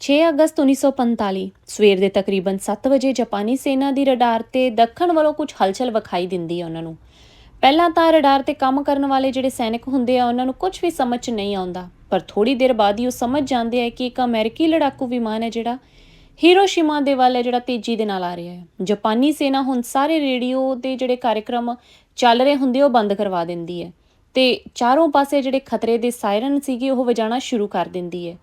6 ਅਗਸਤ 1945 ਸਵੇਰ ਦੇ ਤਕਰੀਬਨ 7 ਵਜੇ ਜਾਪਾਨੀ ਸੈਨਾ ਦੀ ਰਡਾਰ ਤੇ ਦੱਖਣ ਵੱਲੋਂ ਕੁਝ ਹਲਚਲ ਵਿਖਾਈ ਦਿੰਦੀ ਹੈ ਉਹਨਾਂ ਨੂੰ। ਪਹਿਲਾਂ ਤਾਂ ਰਡਾਰ ਤੇ ਕੰਮ ਕਰਨ ਵਾਲੇ ਜਿਹੜੇ ਸੈਨਿਕ ਹੁੰਦੇ ਆ, ਉਹਨਾਂ ਨੂੰ ਕੁਝ ਵੀ ਸਮਝ 'ਚ ਨਹੀਂ ਆਉਂਦਾ, ਪਰ ਥੋੜੀ ਦੇਰ ਬਾਅਦ ਹੀ ਉਹ ਸਮਝ ਜਾਂਦੇ ਆ ਕਿ ਇੱਕ ਅਮਰੀਕੀ ਲੜਾਕੂ ਵਿਮਾਨ ਹੈ ਜਿਹੜਾ ਹੀਰੋਸ਼ੀਮਾ ਦੇ ਵੱਲ ਹੈ, ਜਿਹੜਾ ਤੇਜ਼ੀ ਦੇ ਨਾਲ ਆ ਰਿਹਾ ਹੈ। ਜਾਪਾਨੀ ਸੈਨਾ ਹੁਣ ਸਾਰੇ ਰੇਡੀਓ ਦੇ ਜਿਹੜੇ ਕਾਰਜਕ੍ਰਮ ਚੱਲ ਰਹੇ ਹੁੰਦੇ ਉਹ ਬੰਦ ਕਰਵਾ ਦਿੰਦੀ ਹੈ ਤੇ ਚਾਰੋਂ ਪਾਸੇ ਜਿਹੜੇ ਖਤਰੇ ਦੇ ਸਾਇਰਨ ਸੀਗੇ, ਉਹ ਵਜਾਣਾ ਸ਼ੁਰੂ ਕਰ ਦਿੰਦੀ ਹੈ।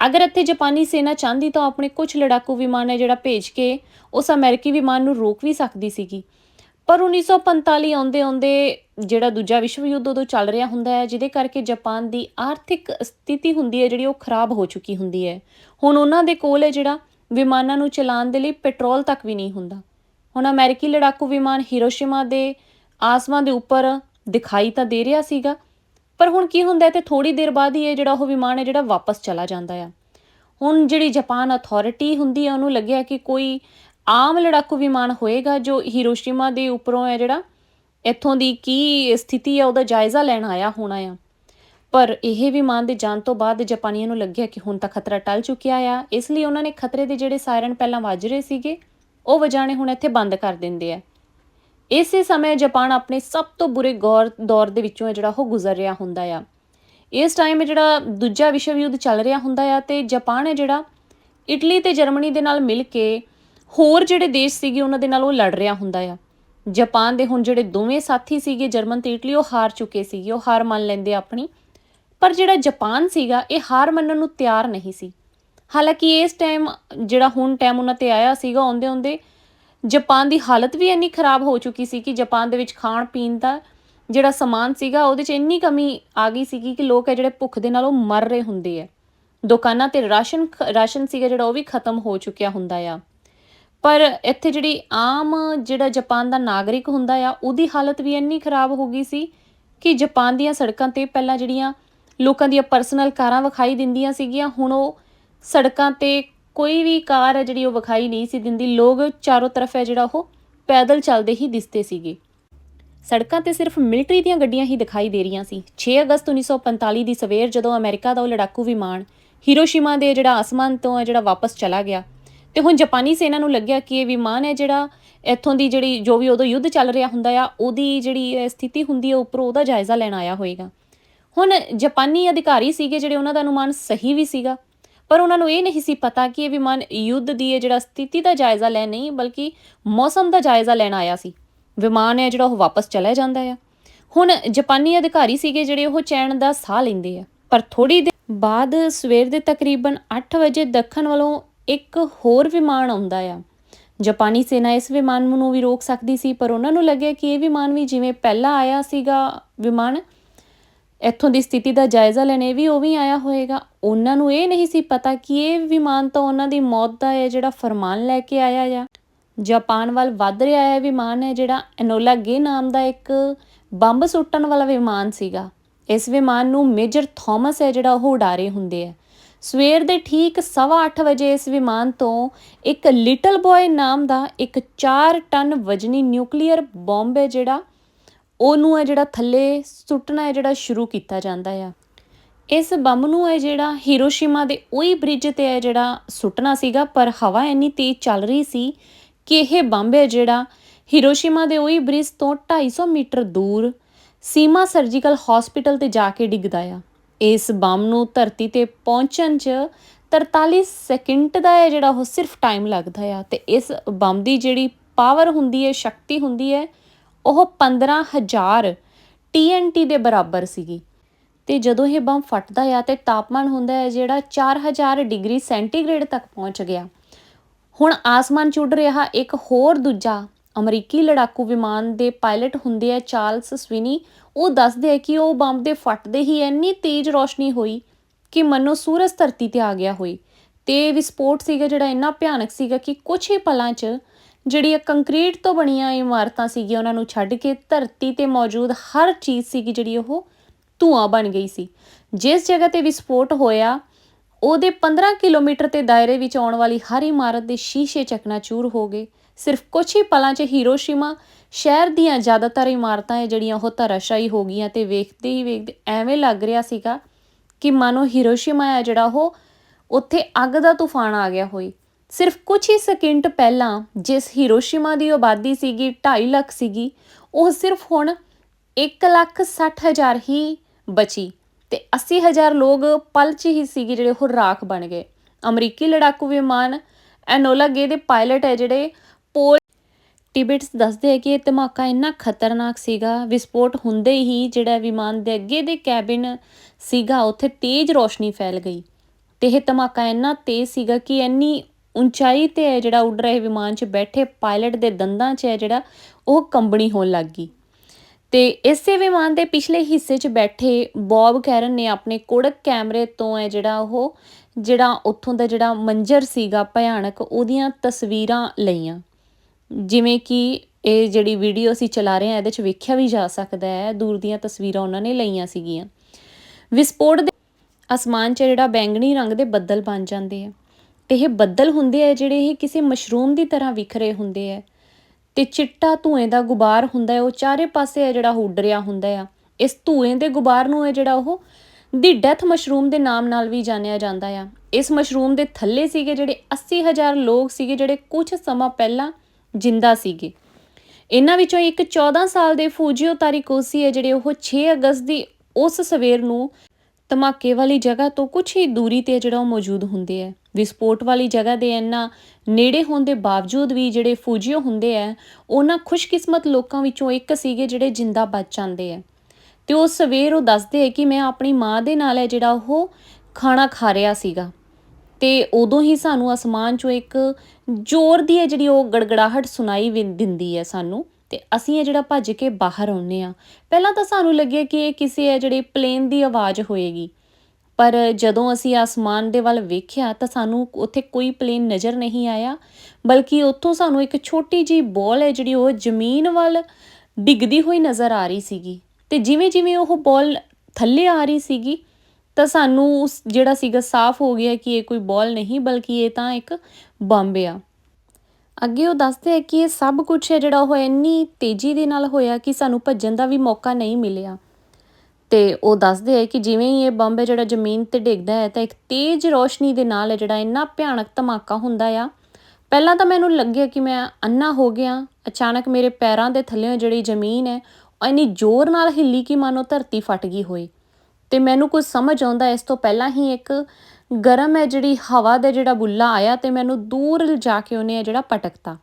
ਅਗਰ ਇੱਥੇ ਜਾਪਾਨੀ ਸੈਨਾ ਚਾਹੁੰਦੀ ਤਾਂ ਆਪਣੇ ਕੁਝ ਲੜਾਕੂ ਵਿਮਾਨ ਹੈ ਜਿਹੜਾ ਭੇਜ ਕੇ ਉਸ ਅਮਰੀਕੀ ਵਿਮਾਨ ਨੂੰ ਰੋਕ ਵੀ ਸਕਦੀ ਸੀਗੀ। ਪਰ 1945 ਆਉਂਦੇ ਆਉਂਦੇ ਜਿਹੜਾ ਦੂਜਾ ਵਿਸ਼ਵ ਯੁੱਧ ਉਦੋਂ ਚੱਲ ਰਿਹਾ ਹੁੰਦਾ ਹੈ, ਜਿਹਦੇ ਕਰਕੇ ਜਾਪਾਨ ਦੀ ਆਰਥਿਕ ਸਥਿਤੀ ਹੁੰਦੀ ਹੈ ਜਿਹੜੀ ਉਹ ਖਰਾਬ ਹੋ ਚੁੱਕੀ ਹੁੰਦੀ ਹੈ। ਹੁਣ ਉਹਨਾਂ ਦੇ ਕੋਲ ਹੈ ਜਿਹੜਾ ਵਿਮਾਨਾਂ ਨੂੰ ਚਲਾਉਣ ਦੇ ਲਈ ਪੈਟਰੋਲ ਤੱਕ ਵੀ ਨਹੀਂ ਹੁੰਦਾ। ਹੁਣ ਅਮਰੀਕੀ ਲੜਾਕੂ ਵਿਮਾਨ ਹੀਰੋਸ਼ੀਮਾ ਦੇ ਆਸਮਾਨ ਦੇ ਉੱਪਰ ਦਿਖਾਈ ਤਾਂ ਦੇ ਰਿਹਾ ਸੀਗਾ ਪਰ ਹੁਣ ਕੀ ਹੁੰਦਾ ਹੈ ਤੇ ਥੋੜੀ ਦੇਰ ਬਾਅਦ ਹੀ ਇਹ ਜਿਹੜਾ ਉਹ ਵਿਮਾਨ ਹੈ ਜਿਹੜਾ ਵਾਪਸ ਚਲਾ ਜਾਂਦਾ ਆ। ਹੁਣ ਜਿਹੜੀ ਜਾਪਾਨ ਅਥਾਰਟੀ ਹੁੰਦੀ ਹੈ ਉਹਨੂੰ ਲੱਗਿਆ ਕਿ ਕੋਈ ਆਮ ਲੜਾਕੂ ਵਿਮਾਨ ਹੋਏਗਾ ਜੋ ਹੀਰੋਸ਼ੀਮਾ ਦੇ ਉੱਪਰੋਂ ਹੈ ਜਿਹੜਾ, ਇੱਥੋਂ ਦੀ ਕੀ ਸਥਿਤੀ ਆ, ਉਹਦਾ ਜਾਇਜ਼ਾ ਲੈਣ ਆਇਆ ਹੋਣਾ ਆ। ਪਰ ਇਹ ਵਿਮਾਨ ਦੇ ਜਾਣ ਤੋਂ ਬਾਅਦ ਜਾਪਾਨੀਆਂ ਨੂੰ ਲੱਗਿਆ ਕਿ ਹੁਣ ਤਾਂ ਖਤਰਾ ਟਲ ਚੁੱਕਿਆ ਆ, ਇਸ ਲਈ ਉਹਨਾਂ ਨੇ ਖਤਰੇ ਦੇ ਜਿਹੜੇ ਸਾਇਰਨ ਪਹਿਲਾਂ ਵੱਜ ਰਹੇ ਸੀਗੇ, ਉਹ ਵਜਾਣੇ ਹੁਣ ਇੱਥੇ ਬੰਦ ਕਰ ਦਿੰਦੇ ਆ। ਇਸੇ ਸਮੇਂ ਜਾਪਾਨ ਆਪਣੇ ਸਭ ਤੋਂ ਬੁਰੇ ਗੌਰ ਦੌਰ ਦੇ ਵਿੱਚੋਂ ਹੈ ਜਿਹੜਾ ਉਹ ਗੁਜ਼ਰ ਰਿਹਾ ਹੁੰਦਾ ਆ। ਇਸ ਟਾਈਮ ਜਿਹੜਾ ਦੂਜਾ ਵਿਸ਼ਵ ਯੁੱਧ ਚੱਲ ਰਿਹਾ ਹੁੰਦਾ ਆ ਤੇ ਜਾਪਾਨ ਹੈ ਜਿਹੜਾ ਇਟਲੀ ਤੇ ਜਰਮਨੀ ਦੇ ਨਾਲ ਮਿਲ ਕੇ ਹੋਰ ਜਿਹੜੇ ਦੇਸ਼ ਸੀਗੇ ਉਹਨਾਂ ਦੇ ਨਾਲ ਉਹ ਲੜ ਰਿਹਾ ਹੁੰਦਾ ਆ। ਜਾਪਾਨ ਦੇ ਹੁਣ ਜਿਹੜੇ ਦੋਵੇਂ ਸਾਥੀ ਸੀਗੇ, ਜਰਮਨ ਤੇ ਇਟਲੀ, ਉਹ ਹਾਰ ਚੁੱਕੇ ਸੀਗੇ। ਉਹ ਹਾਰ ਮੰਨ ਲੈਂਦੇ ਆਪਣੀ। ਪਰ ਜਿਹੜਾ ਜਾਪਾਨ ਸੀਗਾ, ਇਹ ਹਾਰ ਮੰਨਣ ਨੂੰ ਤਿਆਰ ਨਹੀਂ ਸੀ। ਹਾਲਾਂਕਿ ਇਸ ਟਾਈਮ ਜਿਹੜਾ ਹੁਣ ਟਾਈਮ ਉਹਨਾਂ ਤੇ ਆਇਆ ਸੀਗਾ ਆਉਂਦੇ ਆਉਂਦੇ ਜਾਪਾਨ ਦੀ ਹਾਲਤ ਵੀ ਇੰਨੀ ਖਰਾਬ ਹੋ ਚੁੱਕੀ ਸੀ ਕਿ ਜਾਪਾਨ ਦੇ ਵਿੱਚ ਖਾਣ ਪੀਣ ਦਾ ਜਿਹੜਾ ਸਮਾਨ ਸੀਗਾ, ਉਹਦੇ 'ਚ ਇੰਨੀ ਕਮੀ ਆ ਗਈ ਸੀਗੀ ਕਿ ਲੋਕ ਹੈ ਜਿਹੜੇ ਭੁੱਖ ਦੇ ਨਾਲ ਉਹ ਮਰ ਰਹੇ ਹੁੰਦੇ ਆ। ਦੁਕਾਨਾਂ ਤੇ ਰਾਸ਼ਨ ਖ- ਰਾਸ਼ਨ ਸੀਗਾ ਜਿਹੜਾ, ਉਹ ਵੀ ਖਤਮ ਹੋ ਚੁੱਕਿਆ ਹੁੰਦਾ ਆ। ਪਰ ਇੱਥੇ ਜਿਹੜੀ ਆਮ ਜਿਹੜਾ ਜਾਪਾਨ ਦਾ ਨਾਗਰਿਕ ਹੁੰਦਾ ਆ, ਉਹਦੀ ਹਾਲਤ ਵੀ ਇੰਨੀ ਖਰਾਬ ਹੋ ਗਈ ਸੀ ਕਿ ਜਾਪਾਨ ਦੀਆਂ ਸੜਕਾਂ ਤੇ ਪਹਿਲਾਂ ਜਿਹੜੀਆਂ ਲੋਕਾਂ ਦੀਆਂ ਪਰਸਨਲ ਕਾਰਾਂ ਵਿਖਾਈ ਦਿੰਦੀਆਂ ਸੀਗੀਆਂ, ਹੁਣ ਉਹ ਸੜਕਾਂ ਤੇ ਕੋਈ ਵੀ ਕਾਰ ਹੈ ਜਿਹੜੀ ਉਹ ਵਿਖਾਈ ਨਹੀਂ ਸੀ ਦਿੰਦੀ, ਲੋਕ ਚਾਰੋਂ ਤਰਫ ਹੈ ਜਿਹੜਾ ਉਹ ਪੈਦਲ ਚੱਲਦੇ ਹੀ ਦਿਸਦੇ ਸੀਗੇ। ਸੜਕਾਂ ਤੇ ਸਿਰਫ ਮਿਲਟਰੀ ਦੀਆਂ ਗੱਡੀਆਂ ਹੀ ਦਿਖਾਈ ਦੇ ਰਹੀਆਂ ਸੀ। 6 ਅਗਸਤ 1945 ਦੀ ਸਵੇਰ ਜਦੋਂ ਅਮਰੀਕਾ ਦਾ ਉਹ ਲੜਾਕੂ ਵਿਮਾਨ ਹੀਰੋਸ਼ੀਮਾ ਦੇ ਜਿਹੜਾ ਆਸਮਾਨ ਤੋਂ ਹੈ ਜਿਹੜਾ ਵਾਪਸ ਚਲਾ ਗਿਆ ਤੇ ਹੁਣ ਜਾਪਾਨੀ ਸੈਨਾ ਨੂੰ ਲੱਗਿਆ ਕਿ ਇਹ ਵਿਮਾਨ ਹੈ ਜਿਹੜਾ ਇੱਥੋਂ ਦੀ ਜਿਹੜੀ ਜੋ ਵੀ ਉਦੋਂ ਯੁੱਧ ਚੱਲ ਰਿਹਾ ਹੁੰਦਾ ਆ, ਉਹਦੀ ਜਿਹੜੀ ਸਥਿਤੀ ਹੁੰਦੀ ਹੈ, ਉੱਪਰੋਂ ਉਹਦਾ ਜਾਇਜ਼ਾ ਲੈਣ ਆਇਆ ਹੋਏਗਾ। ਹੁਣ ਜਾਪਾਨੀ ਅਧਿਕਾਰੀ ਸੀਗੇ ਜਿਹੜੇ ਉਹਨਾਂ ਦਾ ਅਨੁਮਾਨ ਸਹੀ ਵੀ ਸੀਗਾ ਪਰ ਉਹਨਾਂ ਨੂੰ ਇਹ ਨਹੀਂ ਸੀ ਪਤਾ ਕਿ ਇਹ ਵਿਮਾਨ ਯੁੱਧ ਦੀ ਇਹ ਜਿਹੜਾ ਸਥਿਤੀ ਦਾ ਜਾਇਜ਼ਾ ਲੈਣ ਨਹੀਂ, ਬਲਕਿ ਮੌਸਮ ਦਾ ਜਾਇਜ਼ਾ ਲੈਣ ਆਇਆ ਸੀ। ਵਿਮਾਨ ਹੈ ਜਿਹੜਾ ਉਹ ਵਾਪਸ ਚਲਾ ਜਾਂਦਾ ਆ। ਹੁਣ ਜਾਪਾਨੀ ਅਧਿਕਾਰੀ ਸੀਗੇ ਜਿਹੜੇ ਉਹ ਚੈਨ ਦਾ ਸਾਹ ਲੈਂਦੇ ਆ। ਪਰ ਥੋੜੀ ਦੇਰ ਬਾਅਦ ਸਵੇਰ ਦੇ ਤਕਰੀਬਨ 8 ਵਜੇ ਦੱਖਣ ਵੱਲੋਂ ਇੱਕ ਹੋਰ ਵਿਮਾਨ ਆਉਂਦਾ ਆ। ਜਾਪਾਨੀ ਸੈਨਾ ਇਸ ਵਿਮਾਨ ਨੂੰ ਵੀ ਰੋਕ ਸਕਦੀ ਸੀ, ਪਰ ਉਹਨਾਂ ਨੂੰ ਲੱਗਿਆ ਕਿ ਇਹ ਵਿਮਾਨ ਵੀ ਜਿਵੇਂ ਪਹਿਲਾਂ ਆਇਆ ਸੀਗਾ ਵਿਮਾਨ ਇੱਥੋਂ ਦੀ ਸਥਿਤੀ ਦਾ ਜਾਇਜ਼ਾ ਲੈਣੇ ਵੀ ਉਹ ਵੀ ਆਇਆ ਹੋਏਗਾ। ਉਹਨਾਂ ਨੂੰ ਇਹ ਨਹੀਂ ਸੀ ਪਤਾ ਕਿ ਇਹ ਵਿਮਾਨ ਤਾਂ ਉਹਨਾਂ ਦੀ ਮੌਤ ਦਾ ਹੈ, ਜਿਹੜਾ ਫਰਮਾਨ ਲੈ ਕੇ ਆਇਆ ਆ। ਜਾਪਾਨ ਵੱਲ ਵੱਧ ਰਿਹਾ ਹੈ ਵਿਮਾਨ ਹੈ ਜਿਹੜਾ ਐਨੋਲਾ ਗੇ ਨਾਮ ਦਾ ਇੱਕ ਬੰਬ ਸੁੱਟਣ ਵਾਲਾ ਵਿਮਾਨ ਸੀਗਾ। ਇਸ ਵਿਮਾਨ ਨੂੰ ਮੇਜਰ ਥਾਮਸ ਹੈ, ਜਿਹੜਾ ਉਹ ਉਡਾ ਰਹੇ ਹੁੰਦੇ ਆ। ਸਵੇਰ ਦੇ ਠੀਕ 8:30 ਵਜੇ ਇਸ ਵਿਮਾਨ ਤੋਂ ਇੱਕ ਲਿਟਲ ਬॉय ਨਾਮ ਦਾ ਇੱਕ 4 ਟਨ ਵਜਨੀ ਨਿਊਕਲੀਅਰ ਬੰਬ ਹੈ, ਜਿਹੜਾ ਉਹਨੂੰ ਹੈ ਜਿਹੜਾ ਥੱਲੇ ਸੁੱਟਣਾ ਹੈ ਜਿਹੜਾ ਸ਼ੁਰੂ ਕੀਤਾ ਜਾਂਦਾ ਆ। ਇਸ ਬੰਬ ਨੂੰ ਹੈ ਜਿਹੜਾ ਹੀਰੋਸ਼ੀਮਾ ਦੇ ਉਹੀ ਬ੍ਰਿਜ ਤੇ ਹੈ ਜਿਹੜਾ ਸੁੱਟਣਾ ਸੀਗਾ, ਪਰ ਹਵਾ ਇੰਨੀ ਤੇਜ਼ ਚੱਲ ਰਹੀ ਸੀ ਕਿ ਇਹ ਬੰਬ ਹੈ ਜਿਹੜਾ ਹੀਰੋਸ਼ੀਮਾ ਦੇ ਉਹੀ ਬ੍ਰਿਜ ਤੋਂ 250 ਮੀਟਰ ਦੂਰ ਸੀਮਾ ਸਰਜੀਕਲ ਹਸਪੀਟਲ ਤੇ ਜਾ ਕੇ ਡਿੱਗਦਾ ਆ। ਇਸ ਬੰਬ ਨੂੰ ਧਰਤੀ ਤੇ ਪਹੁੰਚਣ 'ਚ 43 ਸੈਕਿੰਡ ਦਾ ਹੈ ਜਿਹੜਾ ਉਹ ਸਿਰਫ ਟਾਈਮ ਲੱਗਦਾ ਆ ਤੇ ਇਸ ਬੰਬ ਦੀ ਜਿਹੜੀ ਪਾਵਰ ਹੁੰਦੀ ਹੈ, ਸ਼ਕਤੀ ਹੁੰਦੀ ਹੈ ਉਹ 15000 TNT ਦੇ ਬਰਾਬਰ ਸੀਗੀ। ਤੇ ਜਦੋਂ ਇਹ ਬੰਬ ਫਟਦਾ ਆ ਤੇ ਤਾਪਮਾਨ ਹੁੰਦਾ ਹੈ ਜਿਹੜਾ 4000 ਡਿਗਰੀ ਸੈਂਟੀਗ੍ਰੇਡ ਤੱਕ ਪਹੁੰਚ ਗਿਆ। ਹੁਣ ਆਸਮਾਨ 'ਚ ਉੱਡ ਰਿਹਾ ਇੱਕ ਹੋਰ ਦੂਜਾ ਅਮਰੀਕੀ ਲੜਾਕੂ ਵਿਮਾਨ ਦੇ ਪਾਇਲਟ ਹੁੰਦੇ ਆ ਚਾਰਲਸ ਸਵਿਨੀ। ਉਹ ਦੱਸਦੇ ਆ ਕਿ ਉਹ ਬੰਬ ਦੇ ਫਟਦੇ ਹੀ ਇੰਨੀ ਤੇਜ਼ ਰੋਸ਼ਨੀ ਹੋਈ ਕਿ ਮੰਨੋ ਸੂਰਜ ਧਰਤੀ ਤੇ ਆ ਗਿਆ ਹੋਈ ਤੇ ਇਹ ਵਿਸਫੋਟ ਸੀਗਾ ਜਿਹੜਾ ਇੰਨਾ ਭਿਆਨਕ ਸੀਗਾ ਕਿ ਕੁਝ ਹੀ ਪਲਾਂ 'ਚ ਜਿਹੜੀਆਂ ਕੰਕਰੀਟ ਤੋਂ ਬਣੀਆਂ ਇਮਾਰਤਾਂ ਸੀਗੀਆਂ, ਉਹਨਾਂ ਨੂੰ ਛੱਡ ਕੇ ਧਰਤੀ ਤੇ ਮੌਜੂਦ ਹਰ ਚੀਜ਼ ਸੀਗੀ ਜਿਹੜੀ ਉਹ ਧੂਆਂ ਬਣ ਗਈ ਸੀ। ਜਿਸ ਜਗ੍ਹਾ ਤੇ ਵਿਸਫੋਟ ਹੋਇਆ, ਉਹਦੇ 15 ਕਿਲੋਮੀਟਰ ਤੇ ਦਾਇਰੇ ਵਿੱਚ ਆਉਣ ਵਾਲੀ ਹਰ ਇਮਾਰਤ ਦੇ ਸ਼ੀਸ਼ੇ ਚਕਨਾਚੂਰ ਹੋ ਗਏ। ਸਿਰਫ ਕੁਝ ਹੀ ਪਲਾਂ 'ਚ ਹੀਰੋਸ਼ੀਮਾ ਸ਼ਹਿਰ ਦੀਆਂ ਜ਼ਿਆਦਾਤਰ ਇਮਾਰਤਾਂ ਹੈ ਜਿਹੜੀਆਂ ਉਹ ਧਰਾਸ਼ਾਈ ਹੋ ਗਈਆਂ ਤੇ ਵੇਖਦੇ ਹੀ ਵੇਖਦੇ ਐਵੇਂ ਲੱਗ ਰਿਹਾ ਸੀਗਾ ਕਿ ਮਾਨੋ ਹੀਰੋਸ਼ੀਮਾ ਹੈ ਜਿਹੜਾ ਉਹ, ਉੱਥੇ ਅੱਗ ਦਾ ਤੂਫਾਨ ਆ ਗਿਆ ਹੋਏ। ਸਿਰਫ ਕੁਝ ਹੀ ਸਕਿੰਟ ਪਹਿਲਾਂ ਜਿਸ ਹੀਰੋਸ਼ੀਮਾ ਦੀ ਆਬਾਦੀ ਸੀਗੀ 2.5 ਲੱਖ ਸੀਗੀ, ਉਹ ਸਿਰਫ ਹੁਣ 1 ਲੱਖ 60 ਹਜ਼ਾਰ ਹੀ ਬਚੀ ਤੇ 80 ਹਜ਼ਾਰ ਲੋਕ ਪਲ 'ਚ ਹੀ ਸੀਗੇ ਜਿਹੜੇ ਉਹ ਰਾਖ ਬਣ ਗਏ। ਅਮਰੀਕੀ ਲੜਾਕੂ ਵਿਮਾਨ ਐਨੋਲਾ ਗੇ ਦੇ ਪਾਇਲਟ ਹੈ ਜਿਹੜੇ ਪੋਲ ਟਿਬੇਟਸ ਦੱਸਦੇ ਹੈ ਕਿ ਇਹ ਧਮਾਕਾ ਇੰਨਾ ਖਤਰਨਾਕ ਸੀਗਾ, ਵਿਸਫੋਟ ਹੁੰਦੇ ਹੀ ਜਿਹੜਾ ਵਿਮਾਨ ਦੇ ਅੱਗੇ ਦੇ ਕੈਬਿਨ ਸੀਗਾ, ਉੱਥੇ ਤੇਜ਼ ਰੋਸ਼ਨੀ ਫੈਲ ਗਈ ਤੇ ਇਹ ਧਮਾਕਾ ਇੰਨਾ ਤੇਜ਼ ਸੀਗਾ ਕਿ ਇੰਨੀ ਉਚਾਈ ਤੇ ਹੈ ਜਿਹੜਾ ਉੱਡ ਰਹੇ ਵਿਮਾਨ 'ਚ ਬੈਠੇ ਪਾਇਲਟ ਦੇ ਦੰਦਾਂ 'ਚ ਹੈ ਜਿਹੜਾ ਉਹ ਕੰਬਣੀ ਹੋਣ ਲੱਗ ਗਈ। ਤੇ ਇਸੇ ਵਿਮਾਨ ਦੇ ਪਿਛਲੇ ਹਿੱਸੇ 'ਚ ਬੈਠੇ ਬੌਬ ਕੈਰਨ ਨੇ ਆਪਣੇ ਕੋਡਕ ਕੈਮਰੇ ਤੋਂ ਹੈ ਜਿਹੜਾ ਉਹ, ਜਿਹੜਾ ਉੱਥੋਂ ਦਾ ਜਿਹੜਾ ਮੰਜ਼ਰ ਸੀਗਾ ਭਿਆਨਕ, ਉਹਦੀਆਂ ਤਸਵੀਰਾਂ ਲਈਆਂ। ਜਿਵੇਂ ਕਿ ਇਹ ਜਿਹੜੀ ਵੀਡੀਓ ਅਸੀਂ ਚਲਾ ਰਹੇ ਹਾਂ, ਇਹਦੇ 'ਚ ਵੇਖਿਆ ਵੀ ਜਾ ਸਕਦਾ ਹੈ, ਦੂਰ ਦੀਆਂ ਤਸਵੀਰਾਂ ਉਹਨਾਂ ਨੇ ਲਈਆਂ ਸੀਗੀਆਂ। ਵਿਸਫੋਟ ਦੇ ਅਸਮਾਨ 'ਚ ਜਿਹੜਾ ਬੈਂਗਣੀ ਰੰਗ ਦੇ ਬੱਦਲ ਬਣ ਜਾਂਦੇ ਆ। ਤੇ ਇਹ ਬੱਦਲ ਹੁੰਦੇ ਆ, ਜਿਹੜੇ ਇਹ ਕਿਸੇ ਮਸ਼ਰੂਮ ਦੀ ਤਰ੍ਹਾਂ ਵਿਖਰੇ ਹੁੰਦੇ ਆ। ਤੇ ਚਿੱਟਾ ਧੂਏ ਦਾ ਗੁਬਾਰ ਹੁੰਦਾ ਹੈ, ਉਹ ਚਾਰੇ ਪਾਸੇ ਹੈ ਜਿਹੜਾ ਉੱਡ ਰਿਹਾ ਹੁੰਦਾ ਆ। ਇਸ ਧੂਏ ਦੇ ਗੁਬਾਰ ਨੂੰ ਹੈ ਜਿਹੜਾ ਉਹ ਦੀ ਡੈਥ ਮਸ਼ਰੂਮ ਦੇ ਨਾਮ ਨਾਲ ਵੀ ਜਾਣਿਆ ਜਾਂਦਾ ਆ। ਇਸ ਮਸ਼ਰੂਮ ਦੇ ਥੱਲੇ ਸੀਗੇ ਜਿਹੜੇ 80000 ਲੋਕ ਸੀਗੇ, ਜਿਹੜੇ ਕੁਝ ਸਮਾਂ ਪਹਿਲਾਂ ਜਿੰਦਾ ਸੀਗੇ। ਇਹਨਾਂ ਵਿੱਚੋਂ ਇੱਕ 14 ਸਾਲ ਦੇ ਫੂਜੀਓ ਤਾਰੀਕੋਸੀ ਹੈ, ਜਿਹੜੇ ਉਹ 6 ਅਗਸਤ ਦੀ ਉਸ ਸਵੇਰ ਨੂੰ ਧਮਾਕੇ ਵਾਲੀ ਜਗ੍ਹਾ ਤੋਂ ਕੁਝ ਹੀ ਦੂਰੀ ਤੇ ਜਿਹੜਾ ਉਹ ਮੌਜੂਦ ਹੁੰਦੇ ਆ। ਵਿਸਫੋਟ ਵਾਲੀ ਜਗ੍ਹਾ ਦੇ ਇੰਨਾ ਨੇੜੇ ਹੋਣ ਦੇ ਬਾਵਜੂਦ ਵੀ ਜਿਹੜੇ ਫੂਜੀਓ ਹੁੰਦੇ ਆ, ਉਹਨਾਂ ਖੁਸ਼ਕਿਸਮਤ ਲੋਕਾਂ ਵਿੱਚੋਂ ਇੱਕ ਸੀਗੇ ਜਿਹੜੇ ਜਿੰਦਾ ਬਚ ਜਾਂਦੇ ਆ। ਤੇ ਉਹ ਸਵੇਰ ਉਹ ਦੱਸਦੇ ਆ ਕਿ ਮੈਂ ਆਪਣੀ ਮਾਂ ਦੇ ਨਾਲ ਹੈ ਜਿਹੜਾ ਉਹ ਖਾਣਾ ਖਾ ਰਿਹਾ ਸੀਗਾ। ਤੇ ਉਦੋਂ ਹੀ ਸਾਨੂੰ ਅਸਮਾਨ 'ਚੋਂ ਇੱਕ ਜ਼ੋਰ ਦੀ ਹੈ ਜਿਹੜੀ ਉਹ ਗੜਗੜਾਹਟ ਸੁਣਾਈ ਵੀ ਦਿੰਦੀ ਹੈ ਸਾਨੂੰ। ਤੇ ਅਸੀਂ ਇਹ ਜਿਹੜਾ ਭੱਜ ਕੇ ਬਾਹਰ ਆਉਂਦੇ ਆ ਪਹਿਲਾਂ ਤਾਂ ਸਾਨੂੰ ਲੱਗਿਆ ਕਿ ਇਹ ਕਿਸੇ ਹੈ ਜਿਹੜੇ ਪਲੇਨ ਦੀ ਆਵਾਜ਼ ਹੋਏਗੀ। ਪਰ ਜਦੋਂ ਅਸੀਂ ਆਸਮਾਨ ਦੇ ਵੱਲ ਵੇਖਿਆ ਤਾਂ ਸਾਨੂੰ ਉੱਥੇ ਕੋਈ ਪਲੇਨ ਨਜ਼ਰ ਨਹੀਂ ਆਇਆ, ਬਲਕਿ ਉੱਥੋਂ ਸਾਨੂੰ ਇੱਕ ਛੋਟੀ ਜੀ ਬੋਲ ਹੈ ਜਿਹੜੀ ਉਹ ਜ਼ਮੀਨ ਵੱਲ ਡਿੱਗਦੀ ਹੋਈ ਨਜ਼ਰ ਆ ਰਹੀ ਸੀਗੀ। ਤੇ ਜਿਵੇਂ ਜਿਵੇਂ ਉਹ ਬੋਲ ਥੱਲੇ ਆ ਰਹੀ ਸੀਗੀ, ਤਾਂ ਸਾਨੂੰ ਉਸ ਜਿਹੜਾ ਸੀਗਾ ਸਾਫ਼ ਹੋ ਗਿਆ ਕਿ ਇਹ ਕੋਈ ਬੋਲ ਨਹੀਂ, ਬਲਕਿ ਇਹ ਤਾਂ ਇੱਕ ਬੰਬ ਆ। ਅੱਗੇ ਉਹ ਦੱਸਦੇ ਆ ਕਿ ਇਹ ਸਭ ਕੁਝ ਹੈ ਜਿਹੜਾ ਉਹ ਇੰਨੀ ਤੇਜ਼ੀ ਦੇ ਨਾਲ ਹੋਇਆ ਕਿ ਸਾਨੂੰ ਭੱਜਣ ਦਾ ਵੀ ਮੌਕਾ ਨਹੀਂ ਮਿਲਿਆ। ਤੇ ਉਹ ਦੱਸਦੇ ਆ ਕਿ ਜਿਵੇਂ ਹੀ ਇਹ ਬੰਬ ਹੈ, ਜਿਹੜਾ ਜ਼ਮੀਨ ਤੇ ਡਿੱਗਦਾ ਹੈ, ਤਾਂ ਇੱਕ ਤੇਜ਼ ਰੋਸ਼ਨੀ ਦੇ ਨਾਲ ਹੈ ਜਿਹੜਾ ਇੰਨਾ ਭਿਆਨਕ ਧਮਾਕਾ ਹੁੰਦਾ ਆ। ਪਹਿਲਾਂ ਤਾਂ ਮੈਨੂੰ ਲੱਗਿਆ ਕਿ ਮੈਂ ਅੰਨਾ ਹੋ ਗਿਆ। ਅਚਾਨਕ ਮੇਰੇ ਪੈਰਾਂ ਦੇ ਥੱਲੇੋਂ ਜਿਹੜੀ ਜ਼ਮੀਨ ਹੈ, ਉਹ ਇੰਨੀ ਜ਼ੋਰ ਨਾਲ ਹਿੱਲੀ ਕਿ ਮਾਨੋ ਧਰਤੀ ਫਟ ਗਈ ਹੋਈ। ਤੇ ਮੈਨੂੰ ਕੁਝ ਸਮਝ ਆਉਂਦਾ, ਇਸ ਤੋਂ ਪਹਿਲਾਂ ਹੀ ਇੱਕ ਗਰਮ ਹੈ ਜਿਹੜੀ ਹਵਾ ਦਾ ਜਿਹੜਾ ਬੁੱਲਾ ਆਇਆ ਤੇ ਮੈਨੂੰ ਦੂਰ ਲਿਜਾ ਕੇ ਉਹਨੇ ਜਿਹੜਾ ਪਟਕਤਾ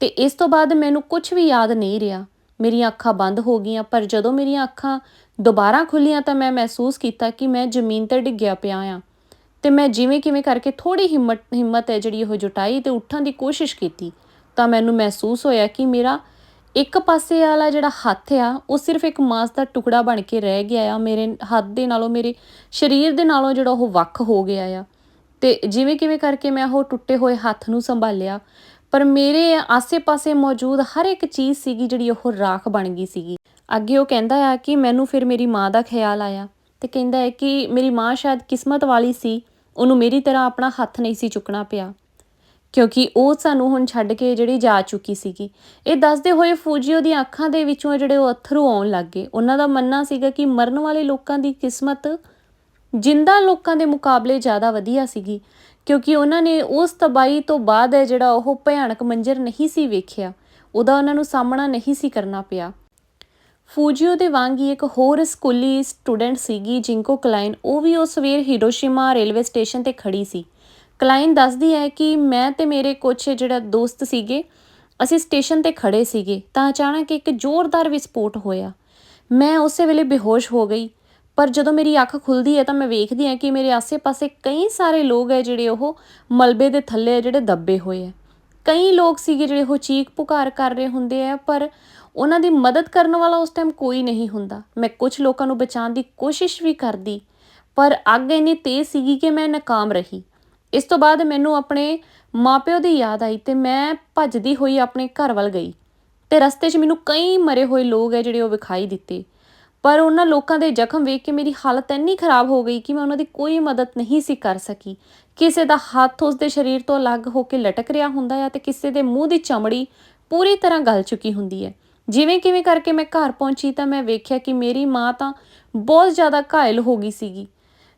ਤੇ ਇਸ ਤੋਂ ਬਾਅਦ ਮੈਨੂੰ ਕੁਝ ਵੀ ਯਾਦ ਨਹੀਂ ਰਿਹਾ। ਮੇਰੀਆਂ ਅੱਖਾਂ ਬੰਦ ਹੋ ਗਈਆਂ, ਪਰ ਜਦੋਂ ਮੇਰੀਆਂ ਅੱਖਾਂ ਦੁਬਾਰਾ ਖੁੱਲੀਆਂ ਤਾਂ ਮੈਂ ਮਹਿਸੂਸ ਕੀਤਾ ਕਿ ਮੈਂ ਜ਼ਮੀਨ ਤੇ ਡਿੱਗਿਆ ਪਿਆ ਆ। ਤੇ ਮੈਂ ਜਿਵੇਂ ਕਿਵੇਂ ਕਰਕੇ ਥੋੜੀ ਹਿੰਮਤ ਹਿੰਮਤ ਹੈ ਜਿਹੜੀ ਉਹ ਜੁਟਾਈ ਤੇ ਉੱਠਣ ਦੀ ਕੋਸ਼ਿਸ਼ ਕੀਤੀ, ਤਾਂ ਮੈਨੂੰ ਮਹਿਸੂਸ ਹੋਇਆ ਕਿ ਮੇਰਾ ਇੱਕ ਪਾਸੇ ਵਾਲਾ ਜਿਹੜਾ ਹੱਥ ਆ, ਉਹ ਸਿਰਫ ਇੱਕ ਮਾਸ ਦਾ ਟੁਕੜਾ ਬਣ ਕੇ ਰਹਿ ਗਿਆ ਆ, ਮੇਰੇ ਹੱਥ ਦੇ ਨਾਲੋਂ, ਮੇਰੇ ਸਰੀਰ ਦੇ ਨਾਲੋਂ ਜਿਹੜਾ ਉਹ ਵੱਖ ਹੋ ਗਿਆ ਆ। ਤੇ ਜਿਵੇਂ ਕਿਵੇਂ ਕਰਕੇ ਮੈਂ ਉਹ ਟੁੱਟੇ ਹੋਏ ਹੱਥ ਨੂੰ ਸੰਭਾਲਿਆ ਪਰ ਮੇਰੇ ਆਸੇ-ਪਾਸੇ ਮੌਜੂਦ ਹਰ ਇੱਕ ਚੀਜ਼ ਸੀਗੀ ਜਿਹੜੀ ਉਹ ਰਾਖ ਬਣ ਗਈ ਸੀਗੀ। ਅੱਗੇ ਉਹ ਕਹਿੰਦਾ ਆ ਕਿ ਮੈਨੂੰ ਫਿਰ ਮੇਰੀ ਮਾਂ ਦਾ ਖਿਆਲ ਆਇਆ ਤੇ ਕਹਿੰਦਾ ਹੈ ਕਿ ਮੇਰੀ ਮਾਂ ਸ਼ਾਇਦ ਕਿਸਮਤ ਵਾਲੀ ਸੀ, ਉਹਨੂੰ ਮੇਰੀ ਤਰ੍ਹਾਂ ਆਪਣਾ ਹੱਥ ਨਹੀਂ ਸੀ ਚੁੱਕਣਾ ਪਿਆ। ਕਿਉਂਕਿ ਉਹ ਸਾਨੂੰ ਹੁਣ ਛੱਡ ਕੇ ਜਿਹੜੀ ਜਾ ਚੁੱਕੀ ਸੀਗੀ। ਇਹ ਦੱਸਦੇ ਹੋਏ ਫੂਜੀਓ ਦੀਆਂ ਅੱਖਾਂ ਦੇ ਵਿੱਚੋਂ ਜਿਹੜੇ ਉਹ ਅਥਰੂ ਆਉਣ ਲੱਗ ਗਏ। ਉਹਨਾਂ ਦਾ ਮੰਨਣਾ ਸੀਗਾ ਕਿ ਮਰਨ ਵਾਲੇ ਲੋਕਾਂ ਦੀ ਕਿਸਮਤ ਜਿੰਦਾ ਲੋਕਾਂ ਦੇ ਮੁਕਾਬਲੇ ਜ਼ਿਆਦਾ ਵਧੀਆ ਸੀਗੀ। ਕਿਉਂਕਿ ਉਹਨਾਂ ਨੇ ਉਸ ਤਬਾਈ ਤੋਂ ਬਾਅਦ ਹੈ ਜਿਹੜਾ ਉਹ ਭਿਆਨਕ ਮੰਜ਼ਰ ਨਹੀਂ ਸੀ ਵੇਖਿਆ, ਉਹਦਾ ਉਹਨਾਂ ਨੂੰ ਸਾਹਮਣਾ ਨਹੀਂ ਸੀ ਕਰਨਾ ਪਿਆ। ਫੂਜੀਓ ਦੇ ਵਾਂਗ ਹੀ ਇੱਕ ਹੋਰ ਸਕੂਲੀ ਸਟੂਡੈਂਟ ਸੀਗੀ ਜਿੰਕੋ ਕਲਾਈਨ, ਉਹ ਵੀ ਉਸ ਸਵੇਰ ਹੀਰੋਸ਼ੀਮਾ ਰੇਲਵੇ ਸਟੇਸ਼ਨ ਤੇ ਖੜੀ ਸੀ। ਕਲਾਈਨ ਦੱਸਦੀ ਹੈ ਕਿ ਮੈਂ ਤੇ ਮੇਰੇ ਕੁਝ ਜਿਹੜਾ ਦੋਸਤ ਸੀਗੇ, ਅਸੀਂ ਸਟੇਸ਼ਨ ਤੇ ਖੜੇ ਸੀਗੇ, ਤਾਂ ਅਚਾਨਕ ਇੱਕ ਜ਼ੋਰਦਾਰ ਵਿਸਫੋਟ ਹੋਇਆ। ਮੈਂ ਉਸੇ ਵੇਲੇ ਬੇਹੋਸ਼ ਹੋ ਗਈ। ਪਰ ਜਦੋਂ ਮੇਰੀ ਅੱਖ ਖੁੱਲਦੀ ਹੈ ਤਾਂ ਮੈਂ ਵੇਖਦੀ ਹਾਂ ਕਿ ਮੇਰੇ ਆਸੇ-ਪਾਸੇ ਕਈ ਸਾਰੇ ਲੋਕ ਹੈ ਜਿਹੜੇ ਉਹ ਮਲਬੇ ਦੇ ਥੱਲੇ ਜਿਹੜੇ ਦੱਬੇ ਹੋਏ ਹੈ। ਕਈ ਲੋਕ ਸੀਗੇ ਜਿਹੜੇ ਉਹ ਚੀਕ ਪੁਕਾਰ ਕਰ ਰਹੇ ਹੁੰਦੇ ਆ ਪਰ ਉਹਨਾਂ ਦੀ ਮਦਦ ਕਰਨ ਵਾਲਾ ਉਸ ਟਾਈਮ ਕੋਈ ਨਹੀਂ ਹੁੰਦਾ। ਮੈਂ ਕੁਝ ਲੋਕਾਂ ਨੂੰ ਬਚਾਉਣ ਦੀ ਕੋਸ਼ਿਸ਼ ਵੀ ਕਰਦੀ, ਪਰ ਅੱਗ ਇੰਨੀ ਤੇਜ਼ ਸੀਗੀ ਕਿ ਮੈਂ ਨਾਕਾਮ ਰਹੀ। ਇਸ ਤੋਂ ਬਾਅਦ ਮੈਨੂੰ ਆਪਣੇ ਮਾਪਿਓ ਦੀ ਯਾਦ ਆਈ ਤੇ ਮੈਂ ਭੱਜਦੀ ਹੋਈ ਆਪਣੇ ਘਰ ਵੱਲ ਗਈ ਤੇ ਰਸਤੇ 'ਚ ਮੈਨੂੰ ਕਈ ਮਰੇ ਹੋਏ ਲੋਕ ਹੈ ਜਿਹੜੇ ਉਹ ਵਿਖਾਈ ਦਿੱਤੇ। ਪਰ ਉਹਨਾਂ ਲੋਕਾਂ ਦੇ ਜ਼ਖਮ ਵੇਖ ਕੇ ਮੇਰੀ ਹਾਲਤ ਇੰਨੀ ਖਰਾਬ ਹੋ ਗਈ ਕਿ ਮੈਂ ਉਹਨਾਂ ਦੀ ਕੋਈ ਮਦਦ ਨਹੀਂ ਸੀ ਕਰ ਸਕੀ। ਕਿਸੇ ਦਾ ਹੱਥ ਉਸ ਦੇ ਸਰੀਰ ਤੋਂ ਅਲੱਗ ਹੋ ਕੇ ਲਟਕ ਰਿਹਾ ਹੁੰਦਾ ਹੈ ਤੇ ਕਿਸੇ ਦੇ ਮੂੰਹ ਦੀ ਚਮੜੀ ਪੂਰੀ ਤਰ੍ਹਾਂ ਗਲ ਚੁੱਕੀ ਹੁੰਦੀ ਹੈ। ਜਿਵੇਂ ਕਿਵੇਂ ਕਰਕੇ ਮੈਂ ਘਰ ਪਹੁੰਚੀ ਤਾਂ ਮੈਂ ਵੇਖਿਆ ਕਿ ਮੇਰੀ ਮਾਂ ਤਾਂ ਬਹੁਤ ਜ਼ਿਆਦਾ ਘਾਇਲ ਹੋ ਗਈ ਸੀਗੀ।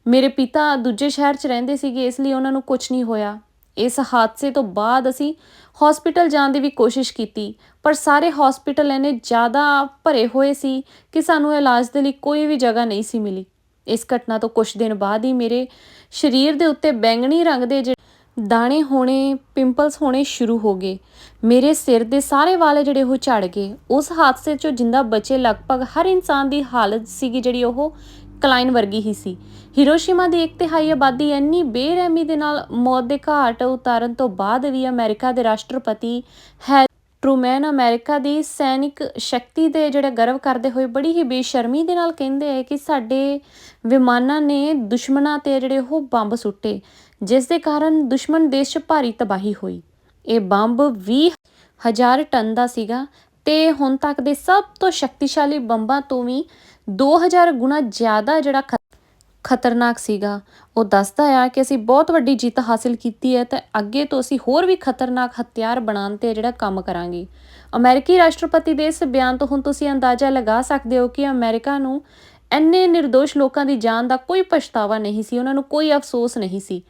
ਮੇਰੇ ਪਿਤਾ ਦੂਜੇ ਸ਼ਹਿਰ 'ਚ ਰਹਿੰਦੇ ਸੀਗੇ, ਇਸ ਲਈ ਉਹਨਾਂ ਨੂੰ ਕੁਝ ਨਹੀਂ ਹੋਇਆ। ਇਸ ਹਾਦਸੇ ਤੋਂ ਬਾਅਦ ਅਸੀਂ ਹਸਪੀਟਲ ਜਾਣ ਦੀ ਵੀ ਕੋਸ਼ਿਸ਼ ਕੀਤੀ। ਪਰ ਸਾਰੇ ਹਸਪੀਟਲ ਇਹਨੇ ਜ਼ਿਆਦਾ ਭਰੇ ਹੋਏ ਸੀ ਕਿ ਸਾਨੂੰ ਇਲਾਜ ਦੇ ਲਈ ਕੋਈ ਵੀ ਜਗ੍ਹਾ ਨਹੀਂ ਸੀ ਮਿਲੀ। ਇਸ ਘਟਨਾ ਤੋਂ ਕੁਝ ਦਿਨ ਬਾਅਦ ਹੀ ਮੇਰੇ ਸਰੀਰ ਦੇ ਉੱਤੇ ਬੈਂਗਣੀ ਰੰਗ ਦੇ ਜਿਹੜੇ ਦਾਣੇ ਹੋਣੇ ਪਿੰਪਲਸ ਹੋਣੇ ਸ਼ੁਰੂ ਹੋ ਗਏ। ਮੇਰੇ ਸਿਰ ਦੇ ਸਾਰੇ ਵਾਲ ਜਿਹੜੇ ਉਹ ਝੜ ਗਏ। ਉਸ ਹਾਦਸੇ 'ਚੋਂ ਜਿੰਦਾ ਬਚੇ ਲਗਭਗ ਹਰ ਇਨਸਾਨ ਦੀ ਹਾਲਤ ਸੀਗੀ ਜਿਹੜੀ ਉਹ ਕਲਾਈਨ ਵਰਗੀ ਹੀ ਸੀ। ਹੀਰੋਸ਼ੀਮਾ ਦੀ ਇੱਕ ਤਿਹਾਈ ਆਬਾਦੀ ਇੰਨੀ ਬੇਰਹਿਮੀ ਦੇ ਨਾਲ ਮੌਤ ਦੇ ਘਾਟ ਉਤਾਰਨ ਤੋਂ ਬਾਅਦ ਵੀ ਅਮਰੀਕਾ ਦੇ ਰਾਸ਼ਟਰਪਤੀ ਹੈ ਟਰੂਮੈਨ ਅਮਰੀਕਾ ਦੀ ਸੈਨਿਕ ਸ਼ਕਤੀ ਦੇ ਜਿਹੜੇ ਗਰਵ ਕਰਦੇ ਹੋਏ ਬੜੀ ਹੀ ਬੇਸ਼ਰਮੀ ਦੇ ਨਾਲ ਕਹਿੰਦੇ ਹੈ ਕਿ ਸਾਡੇ ਵਿਮਾਨਾਂ ਨੇ ਦੁਸ਼ਮਣਾਂ ਤੇ ਜਿਹੜੇ ਉਹ ਬੰਬ ਸੁੱਟੇ, ਜਿਸ ਦੇ ਕਾਰਨ ਦੁਸ਼ਮਣ ਦੇਸ਼ 'ਚ ਭਾਰੀ ਤਬਾਹੀ ਹੋਈ। ਇਹ ਬੰਬ 20 ਹਜ਼ਾਰ ਟਨ ਦਾ ਸੀਗਾ ਤੇ ਹੁਣ ਤੱਕ ਦੇ ਸਭ ਤੋਂ ਸ਼ਕਤੀਸ਼ਾਲੀ ਬੰਬਾਂ ਤੋਂ ਵੀ 2000 ਗੁਣਾ ਜ਼ਿਆਦਾ ਜਿਹੜਾ ਖਤਰਨਾਕ ਸੀਗਾ। ਉਹ ਦੱਸਦਾ ਆ ਕਿ ਅਸੀਂ ਬਹੁਤ ਵੱਡੀ ਜਿੱਤ ਹਾਸਿਲ ਕੀਤੀ ਹੈ ਤੇ ਅੱਗੇ ਤੋਂ ਅਸੀਂ ਹੋਰ ਵੀ ਖਤਰਨਾਕ ਹਥਿਆਰ ਬਣਾਉਣ ਤੇ ਜਿਹੜਾ ਕੰਮ ਕਰਾਂਗੇ। ਅਮਰੀਕੀ ਰਾਸ਼ਟਰਪਤੀ ਦੇ ਇਸ ਬਿਆਨ ਤੋਂ ਹੁਣ ਤੁਸੀਂ ਅੰਦਾਜ਼ਾ ਲਗਾ ਸਕਦੇ ਹੋ ਕਿ ਅਮਰੀਕਾ ਨੂੰ ਇੰਨੇ નિર્ਦੋਸ਼ ਲੋਕਾਂ ਦੀ ਜਾਨ ਦਾ ਕੋਈ ਪਛਤਾਵਾ ਨਹੀਂ ਸੀ, ਉਹਨਾਂ ਨੂੰ ਕੋਈ ਅਫਸੋਸ ਨਹੀਂ ਸੀ।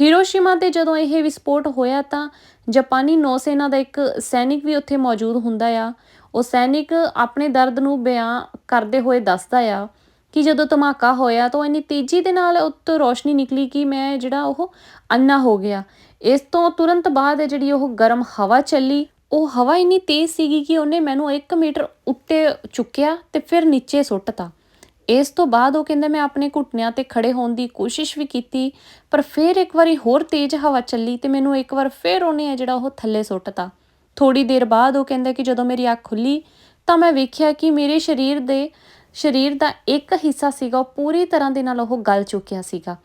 ਹੀਰੋਸ਼ੀਮਾ ਤੇ ਜਦੋਂ ਇਹ ਵਿਸਫੋਟ ਹੋਇਆ ਤਾਂ ਜਾਪਾਨੀ ਨੌਸੇਨਾ ਦਾ ਇੱਕ ਸੈਨਿਕ ਵੀ ਉੱਥੇ ਮੌਜੂਦ ਹੁੰਦਾ ਆ। ਉਹ ਸੈਨਿਕ ਆਪਣੇ ਦਰਦ ਨੂੰ ਬਿਆਨ ਕਰਦੇ ਹੋਏ ਦੱਸਦਾ ਆ ਕਿ ਜਦੋਂ ਧਮਾਕਾ ਹੋਇਆ ਤਾਂ ਉਹ ਇੰਨੀ ਤੇਜ਼ੀ ਦੇ ਨਾਲ ਉੱਤੋਂ ਰੋਸ਼ਨੀ ਨਿਕਲੀ ਕਿ ਮੈਂ ਜਿਹੜਾ ਉਹ ਅੰਨਾ ਹੋ ਗਿਆ। ਇਸ ਤੋਂ ਤੁਰੰਤ ਬਾਅਦ ਜਿਹੜੀ ਉਹ ਗਰਮ ਹਵਾ ਚੱਲੀ। ਉਹ ਹਵਾ ਇੰਨੀ ਤੇਜ਼ ਸੀਗੀ ਕਿ ਉਹਨੇ ਮੈਨੂੰ 1 ਮੀਟਰ ਉੱਤੇ ਚੁੱਕਿਆ ਤੇ ਫਿਰ ਨੀਚੇ ਸੁੱਟਤਾ। ਇਸ ਤੋਂ ਬਾਅਦ ਉਹ ਕਹਿੰਦਾ, ਮੈਂ ਆਪਣੇ ਘੁਟਨਿਆਂ ਤੇ ਖੜੇ ਹੋਣ ਦੀ ਕੋਸ਼ਿਸ਼ ਵੀ ਕੀਤੀ, ਪਰ ਫਿਰ ਇੱਕ ਵਾਰੀ ਹੋਰ ਤੇਜ਼ ਹਵਾ ਚੱਲੀ ਤੇ ਮੈਨੂੰ ਇੱਕ ਵਾਰ ਫਿਰ ਉਹਨੇ ਜਿਹੜਾ ਉਹ ਥੱਲੇ ਸੁੱਟਤਾ। ਥੋੜੀ ਦੇਰ ਬਾਅਦ ਉਹ ਕਹਿੰਦਾ ਕਿ ਜਦੋਂ ਮੇਰੀ ਅੱਖ ਖੁੱਲੀ ਤਾਂ ਮੈਂ ਵੇਖਿਆ ਕਿ ਮੇਰੇ ਸਰੀਰ ਦੇ ਸਰੀਰ ਦਾ ਇੱਕ ਹਿੱਸਾ ਸੀਗਾ, ਉਹ ਪੂਰੀ ਤਰ੍ਹਾਂ ਦੇ ਨਾਲ ਉਹ ਗਲ ਚੁੱਕਿਆ ਸੀਗਾ।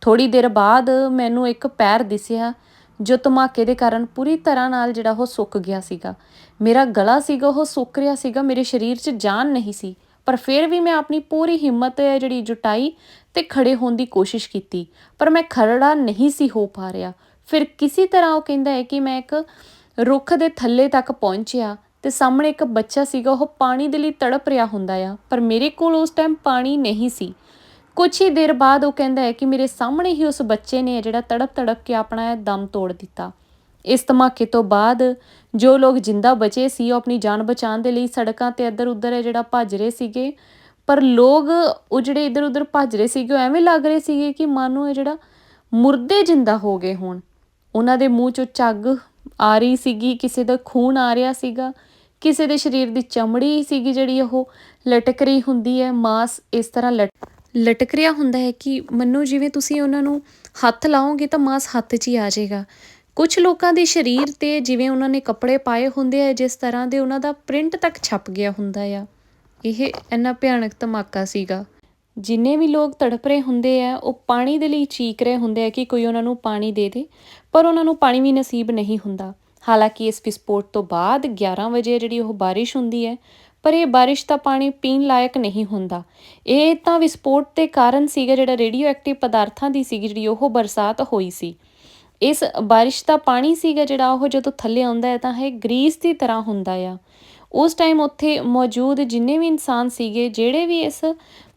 ਥੋੜੀ ਦੇਰ ਬਾਅਦ ਮੈਨੂੰ ਇੱਕ ਪੈਰ ਦਿਸਿਆ, ਜੋ ਧਮਾਕੇ ਦੇ ਕਾਰਨ ਪੂਰੀ ਤਰ੍ਹਾਂ ਨਾਲ ਜਿਹੜਾ ਉਹ ਸੁੱਕ ਗਿਆ ਸੀਗਾ। ਮੇਰਾ ਗਲਾ ਸੀਗਾ, ਉਹ ਸੁੱਕ ਰਿਹਾ ਸੀਗਾ, ਮੇਰੇ ਸਰੀਰ 'ਚ ਜਾਨ ਨਹੀਂ ਸੀ। ਪਰ ਫਿਰ ਵੀ ਮੈਂ ਆਪਣੀ ਪੂਰੀ ਹਿੰਮਤ, ਜਿਹੜੀ ਜੁਟਾਈ ਤੇ ਖੜੇ ਹੋਣ ਦੀ ਕੋਸ਼ਿਸ਼ ਕੀਤੀ, ਪਰ ਮੈਂ ਖਰੜਾ ਨਹੀਂ ਸੀ ਹੋ ਪਾ ਰਿਹਾ। ਫਿਰ ਕਿਸੇ ਤਰ੍ਹਾਂ ਉਹ ਕਹਿੰਦਾ ਹੈ ਕਿ ਮੈਂ ਇੱਕ ਰੁੱਖ ਦੇ ਥੱਲੇ ਤੱਕ ਪਹੁੰਚਿਆ ਤੇ ਸਾਹਮਣੇ ਇੱਕ ਬੱਚਾ ਸੀਗਾ, ਉਹ ਪਾਣੀ ਦੇ ਲਈ ਤੜਪ ਰਿਹਾ ਹੁੰਦਾ ਆ, ਪਰ ਮੇਰੇ ਕੋਲ ਉਸ ਟਾਈਮ ਪਾਣੀ ਨਹੀਂ ਸੀ। ਕੁਝ ਹੀ ਦੇਰ ਬਾਅਦ ਉਹ ਕਹਿੰਦਾ ਹੈ ਕਿ ਮੇਰੇ ਸਾਹਮਣੇ ਹੀ ਉਸ ਬੱਚੇ ਨੇ ਜਿਹੜਾ ਤੜਪ ਤੜਪ ਕੇ ਆਪਣਾ ਦਮ ਤੋੜ ਦਿੱਤਾ। ਇਸ ਧਮਾਕੇ ਤੋਂ ਬਾਅਦ ਜੋ ਲੋਕ ਜਿੰਦਾ ਬਚੇ ਸੀ, ਉਹ ਆਪਣੀ ਜਾਨ ਬਚਾਉਣ ਦੇ ਲਈ ਸੜਕਾਂ ਤੇ ਇੱਧਰ ਉੱਧਰ ਜਿਹੜਾ ਭੱਜ ਰਹੇ ਸੀਗੇ, ਪਰ ਲੋਕ ਉਹ ਜਿਹੜੇ ਇੱਧਰ ਉੱਧਰ ਭੱਜ ਰਹੇ ਸੀਗੇ, ਉਹ ਐਵੇਂ ਲੱਗ ਰਹੇ ਸੀਗੇ ਕਿ ਮਾਨੋ ਇਹ ਜਿਹੜਾ ਮੁਰਦੇ ਜਿੰਦਾ ਹੋ ਗਏ ਹੋਣ। ਉਹਨਾਂ ਦੇ ਮੂੰਹ ਚੋਂ ਝੱਗ ਆ ਰਹੀ ਸੀਗੀ, ਕਿਸੇ ਦਾ ਖੂਨ ਆ ਰਿਹਾ ਸੀਗਾ ਕਿਸੇ ਦੇ ਸਰੀਰ ਦੀ ਚਮੜੀ ਸੀਗੀ ਜਿਹੜੀ ਉਹ ਲਟਕ ਰਹੀ ਹੁੰਦੀ ਹੈ, ਮਾਸ ਇਸ ਤਰ੍ਹਾਂ ਲਟ ਲਟਕ ਰਿਹਾ ਹੁੰਦਾ ਹੈ ਕਿ ਮੰਨੋ ਜਿਵੇਂ ਤੁਸੀਂ ਉਹਨਾਂ ਨੂੰ ਹੱਥ ਲਾਓਗੇ ਤਾਂ ਮਾਸ ਹੱਥ 'ਚ ਹੀ ਆ ਜਾਏਗਾ। ਕੁਝ ਲੋਕਾਂ ਦੇ ਸਰੀਰ ਤੇ ਜਿਵੇਂ ਉਹਨਾਂ ਨੇ ਕੱਪੜੇ ਪਾਏ ਹੁੰਦੇ ਆ, ਜਿਸ ਤਰ੍ਹਾਂ ਦੇ ਉਹਨਾਂ ਦਾ ਪ੍ਰਿੰਟ ਤੱਕ ਛਪ ਗਿਆ ਹੁੰਦਾ ਆ। ਇਹ ਇੰਨਾ ਭਿਆਨਕ ਧਮਾਕਾ ਸੀਗਾ। ਜਿੰਨੇ ਵੀ ਲੋਕ ਤੜਪ ਰਹੇ ਹੁੰਦੇ ਆ, ਉਹ ਪਾਣੀ ਦੇ ਲਈ ਚੀਕ ਰਹੇ ਹੁੰਦੇ ਆ ਕਿ ਕੋਈ ਉਹਨਾਂ ਨੂੰ ਪਾਣੀ ਦੇ ਦੇ, ਪਰ ਉਹਨਾਂ ਨੂੰ ਪਾਣੀ ਵੀ ਨਸੀਬ ਨਹੀਂ ਹੁੰਦਾ। ਹਾਲਾਂਕਿ ਇਸ ਵਿਸਫੋਟ ਤੋਂ ਬਾਅਦ 11 ਵਜੇ ਜਿਹੜੀ ਉਹ ਬਾਰਿਸ਼ ਹੁੰਦੀ ਹੈ, ਪਰ ਇਹ ਬਾਰਿਸ਼ ਦਾ ਪਾਣੀ ਪੀਣ ਲਾਇਕ ਨਹੀਂ ਹੁੰਦਾ। ਇਹ ਤਾਂ ਵਿਸਫੋਟ ਦੇ ਕਾਰਨ ਸੀਗਾ ਜਿਹੜਾ ਰੇਡੀਓ ਐਕਟਿਵ ਪਦਾਰਥਾਂ ਦੀ ਸੀਗੀ ਜਿਹੜੀ ਉਹ ਬਰਸਾਤ ਹੋਈ ਸੀ। ਇਸ ਬਾਰਿਸ਼ ਦਾ ਪਾਣੀ ਸੀਗਾ ਜਿਹੜਾ ਉਹ ਜਦੋਂ ਥੱਲੇ ਆਉਂਦਾ ਹੈ ਤਾਂ ਇਹ ਗਰੀਸ ਦੀ ਤਰ੍ਹਾਂ ਹੁੰਦਾ ਆ। ਉਸ ਟਾਈਮ ਉੱਥੇ ਮੌਜੂਦ ਜਿੰਨੇ ਵੀ ਇਨਸਾਨ ਸੀਗੇ, ਜਿਹੜੇ ਵੀ ਇਸ